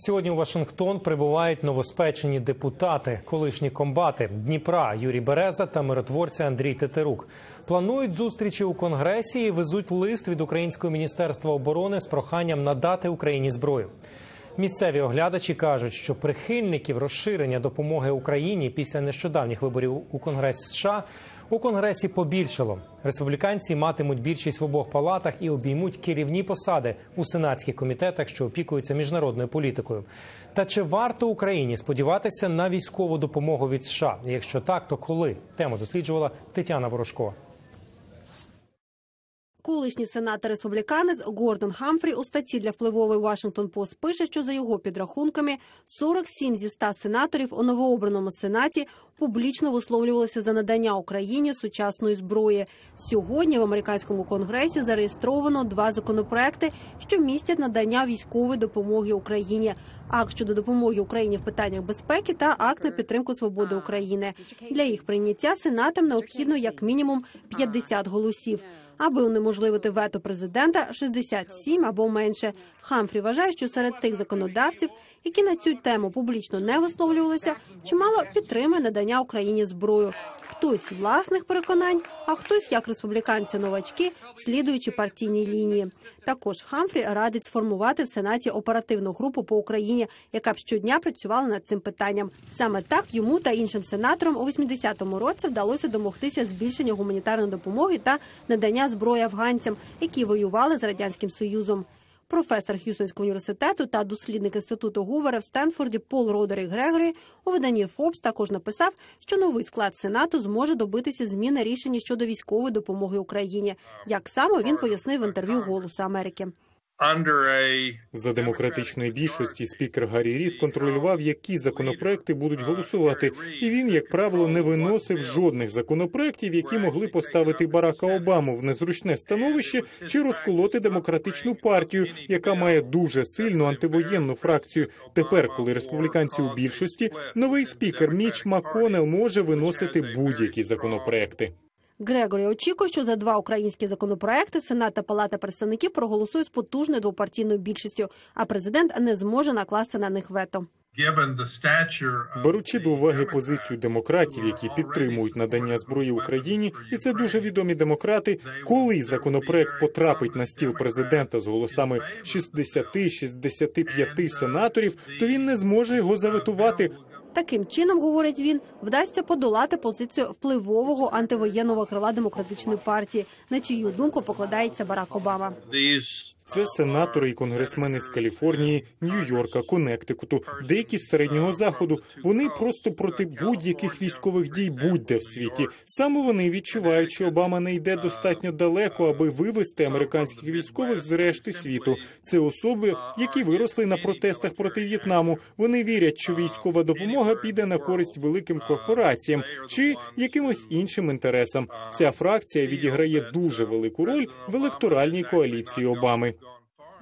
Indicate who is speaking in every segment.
Speaker 1: Сьогодні у Вашингтон прибувають новоспечені депутати, колишні комбати Дніпра Юрій Береза та миротворця Андрій Тетерук. Планують зустрічі у конгресі і везуть лист від Українського міністерства оборони з проханням надати Україні зброю. Місцеві оглядачі кажуть, що прихильників розширення допомоги Україні після нещодавніх виборів у Конгресі США у Конгресі побільшало. Республіканці матимуть більшість в обох палатах і обіймуть керівні посади у сенатських комітетах, що опікуються міжнародною політикою. Та чи варто Україні сподіватися на військову допомогу від США? Якщо так, то коли тему досліджувала Тетяна Ворожкова.
Speaker 2: Колишній сенатор республіканець Гордон Хамфрі у статті для впливової Washington Post пише, що за його підрахунками 47 зі 100 сенаторів у новообраному сенаті публічно висловлювалися за надання Україні сучасної зброї. Сьогодні в американському конгресі зареєстровано два законопроекти, що містять надання військової допомоги Україні. Акт щодо допомоги Україні в питаннях безпеки та акт на підтримку свободи України. Для їх прийняття сенатам необхідно як мінімум 50 голосів. Аби унеможливити вето президента 67 або менше. Хамфрі вважає, що серед тих законодавців, які на цю тему публічно не висловлювалися, чимало підтримує надання Україні зброю. Хтось з власних переконань, а хтось як республіканці новачки, слідуючи партійній лінії. Також Хамфрі радить сформувати в сенаті оперативну групу по Україні, яка б щодня працювала над цим питанням. Саме так йому та іншим сенаторам у 80-му році вдалося домогтися збільшення гуманітарної допомоги та надання зброї афганцям, які воювали з радянським союзом. Професор Х'юстонського університету та дослідник інституту Гувера в Стенфорді Пол Родері Грегорі у виданні Фобс також написав, що новий склад сенату зможе добитися зміни рішення щодо військової допомоги Україні. Як саме він пояснив в інтерв'ю Голосу Америки.
Speaker 3: За демократичної більшості спікер Гаррі Рід контролював, які законопроекти будуть голосувати, і він, як правило, не виносив жодних законопроектів, які могли поставити Барака Обаму в незручне становище чи розколоти демократичну партію, яка має дуже сильну антивоєнну фракцію. Тепер, коли республіканці у більшості, новий спікер Міч Маконел може виносити будь-які законопроекти.
Speaker 2: Грегорі очікує, що за два українські законопроекти Сенат та Палата представників проголосують з потужною двопартійною більшістю, а президент не зможе накласти на них вето.
Speaker 3: Беручи до уваги позицію демократів, які підтримують надання зброї Україні, і це дуже відомі демократи. Коли законопроект потрапить на стіл президента з голосами 60-65 сенаторів, то він не зможе його заветувати.
Speaker 2: Таким чином, говорить він, вдасться подолати позицію впливового антивоєнного крила демократичної партії, на чию думку покладається Барак Обама.
Speaker 3: Це сенатори і конгресмени з Каліфорнії, Нью-Йорка, Коннектикуту, деякі з середнього заходу. Вони просто проти будь-яких військових дій будь-де в світі. Саме вони відчувають, що Обама не йде достатньо далеко, аби вивести американських військових з решти світу. Це особи, які виросли на протестах проти В'єтнаму. Вони вірять, що військова допомога піде на користь великим корпораціям чи якимось іншим інтересам. Ця фракція відіграє дуже велику роль в електоральній коаліції Обами.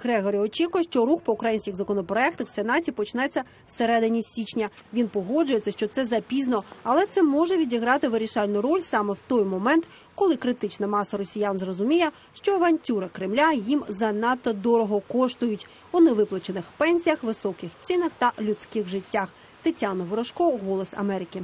Speaker 2: Грегорі очікує, що рух по українських законопроектах в Сенаті почнеться всередині січня. Він погоджується, що це запізно, але це може відіграти вирішальну роль саме в той момент, коли критична маса росіян зрозуміє, що авантюри Кремля їм занадто дорого коштують у невиплачених пенсіях, високих цінах та людських життях. Тетяна Ворожко, Голос Америки.